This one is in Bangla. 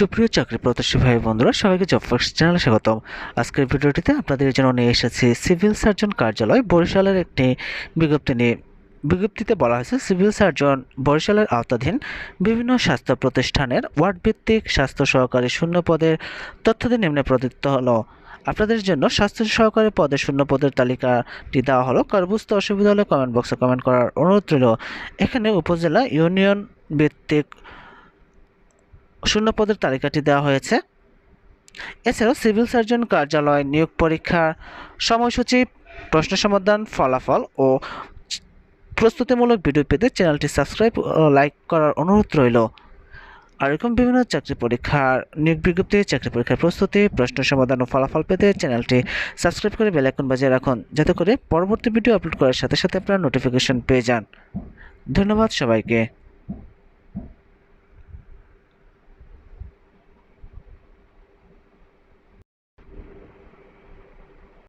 সুপ্রিয় চাকরি প্রত্যাশী ভাই বন্ধুরা, সবাইকে জব ফার্স্ট চ্যানেলে স্বাগতম। আজকের ভিডিওটিতে আপনাদের জন্য নিয়ে এসেছি সিভিল সার্জন কার্যালয়, বরিশালের একটি বিজ্ঞপ্তি নিয়ে। বিজ্ঞপ্তিতে বলা হয়েছে, সিভিল সার্জন বরিশালের আওতাধীন বিভিন্ন স্বাস্থ্য প্রতিষ্ঠানের ওয়ার্ড ভিত্তিক স্বাস্থ্য সহকারী শূন্য পদের তথ্যাদি নিম্নে প্রদত্ত হলো। আপনাদের জন্য স্বাস্থ্য সহকারী পদে শূন্য পদের তালিকাটি দেওয়া হলো। কার অসুবিধা হলে কমেন্ট বক্সে কমেন্ট করার অনুরোধ রইল। এখানে উপজেলা ইউনিয়ন ভিত্তিক শূন্য পদের তালিকাটি দেওয়া হয়েছে। এছাড়াও সিভিল সার্জন কার্যালয় নিয়োগ পরীক্ষার সময়সূচি, প্রশ্ন সমাধান, ফলাফল ও প্রস্তুতিমূলক ভিডিও পেতে চ্যানেলটি সাবস্ক্রাইব ও লাইক করার অনুরোধ রইল। আর এরকম বিভিন্ন চাকরি পরীক্ষার নিয়োগ বিজ্ঞপ্তি, চাকরি পরীক্ষার প্রস্তুতি, প্রশ্ন সমাধান ও ফলাফল পেতে চ্যানেলটি সাবস্ক্রাইব করে বেল আইকন বাজিয়ে রাখুন, যাতে করে পরবর্তী ভিডিও আপলোড করার সাথে সাথে আপনারা নোটিফিকেশন পেয়ে যান। ধন্যবাদ সবাইকে।